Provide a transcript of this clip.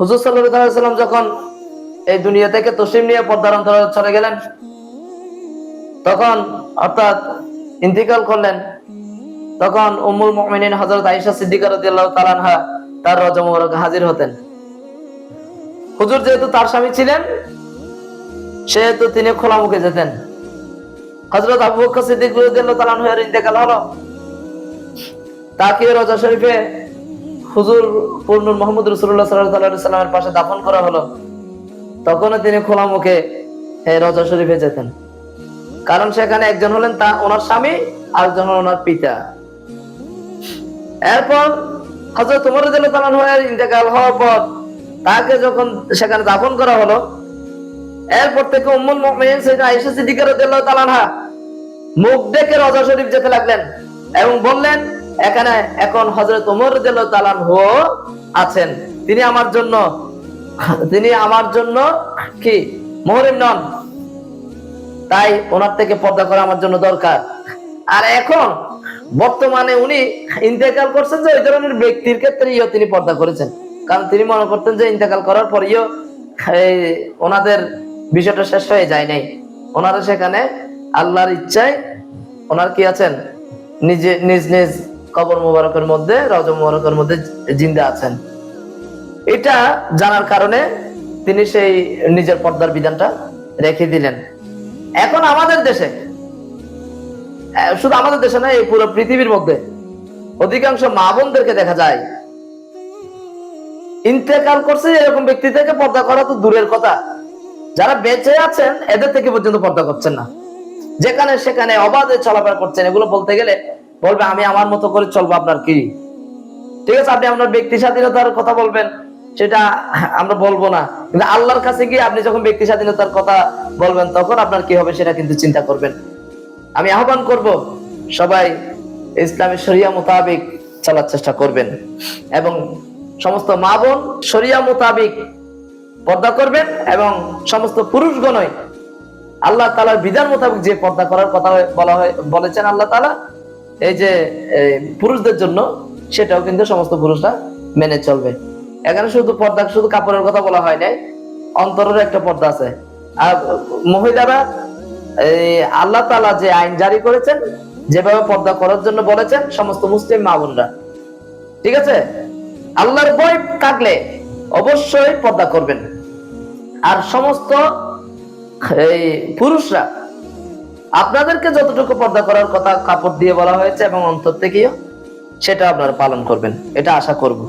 হুজুর সাল্লাম যখন এই দুনিয়া থেকে তসলিম নিয়ে পর্দার অন্তরে চলে গেলেন, তখন অর্থাৎ ইন্তিকাল করলেন, তখন উম্মুল মুমিনিন হযরত আয়েশা সিদ্দিকা রাদিয়াল্লাহু তাআলা তার রজা মুবারকে হাজির হতেন। হুজুর যেহেতু তার স্বামী ছিলেন, সেহেতু তিনি খোলা মুখে যেতেন। হজরত আবু বকর সিদ্দিক আনহু এর ইন্তেকাল হলো। তাকে রজা শরীফে হুজুর পূর্ণুর মোহাম্মদ রসুল্লাহ সাল্লাহ সাল্লামের পাশে দাফন করা হলো। তখনও তিনি খোলা মুখে রজা শরীফে যেতেন। কারণ সেখানে একজন হলেন তা ওনার স্বামী, আরেকজন হলেন ওনার পিতা। এরপর হজরত তোমার হয়ে ইন্তেকাল হওয়ার পর তাকে যখন সেখানে দাফন করা হলো, এরপর থেকে উম্মুল মুমিনিন সাইয়েদা আয়েশা সিদ্দিকা রাদিয়াল্লাহু তাআলা মুখ ডেকে রজা শরীফ যেতে লাগলেন এবং বললেন এখানে এখন হযরত ওমর আনহু আছেন। তিনি আমার জন্য, তিনি আমার জন্য কি? মুহরিম নন তাই ওনার থেকে পর্দা করা আমার জন্য দরকার। আর এখন বর্তমানে উনি ইন্তেকাল করছেন যে ওই ধরনের ব্যক্তির ক্ষেত্রেও তিনি পর্দা করেছেন। কারণ তিনি মনে করতেন যে ইন্তেকাল করার পরেও ওনাদের বিষয়টা শেষ হয়ে যায় নাই। ওনারা সেখানে আল্লাহর ইচ্ছায় ওনার কি আছেন? নিজে, নিজ নিজ কবর মুবারকের মধ্যে রজ মুবারকের মধ্যে জিন্দা আছেন। এটা জানার কারণে তিনি সেই নিজের পর্দার বিধানটা রেখে দিলেন। এখন আমাদের দেশে শুধু আমাদের দেশে না এই পুরো পৃথিবীর মধ্যে অধিকাংশ মা বোনদেরকে দেখা যায়। ইন্তেকাল করছে এরকম ব্যক্তি থেকে পর্দা করা তো দূরের কথা। যারা বেঁচে আছেন, এদের থেকে পর্যন্ত পর্দা করছেন না। যেখানে সেখানে অবাধে চলাফেরা করছেন, এগুলো বলতে গেলে বলবে, আমি আমার মতো করে চলবো। আপনার কি? ঠিক আছে, আপনি আপনার ব্যক্তি স্বাধীনতার কথা বলবেন, সেটা আমরা বলব না। কিন্তু আল্লাহর কাছে গিয়ে আপনি যখন ব্যক্তি স্বাধীনতার কথা বলবেন, তখন আপনার কি হবে সেটা কিন্তু চিন্তা করবেন। আমি আহ্বান করব, সবাই ইসলামের শরিয়া মোতাবেক চলার চেষ্টা করবেন এবং সমস্ত মা বোন শরিয়া মোতাবেক পর্দা করবেন এবং সমস্ত পুরুষগণই আল্লাহ তালার বিধান মোতাবেক যে পর্দা করার কথা বলা হয়, বলেছেন আল্লাহ তালা এই যে পুরুষদের জন্য সেটাও কিন্তু সমস্ত পুরুষরা মেনে চলবে। এখানে শুধু পর্দা, শুধু কাপড়ের কথা বলা হয় নাই, অন্তরের একটা পর্দা আছে। আর মহিলারা আল্লাহ তালা যে আইন জারি করেছেন, যেভাবে পর্দা করার জন্য বলেছেন, সমস্ত মুসলিম মা বোনরা। ঠিক আছে? আল্লাহর ভয় থাকলে অবশ্যই পর্দা করবেন। আর সমস্ত, এই পুরুষরা আপনাদেরকে যতটুকু পর্দা করার কথা কাপড় দিয়ে বলা হয়েছে এবং অন্তর থেকেও সেটা আপনারা পালন করবেন। এটা আশা করব।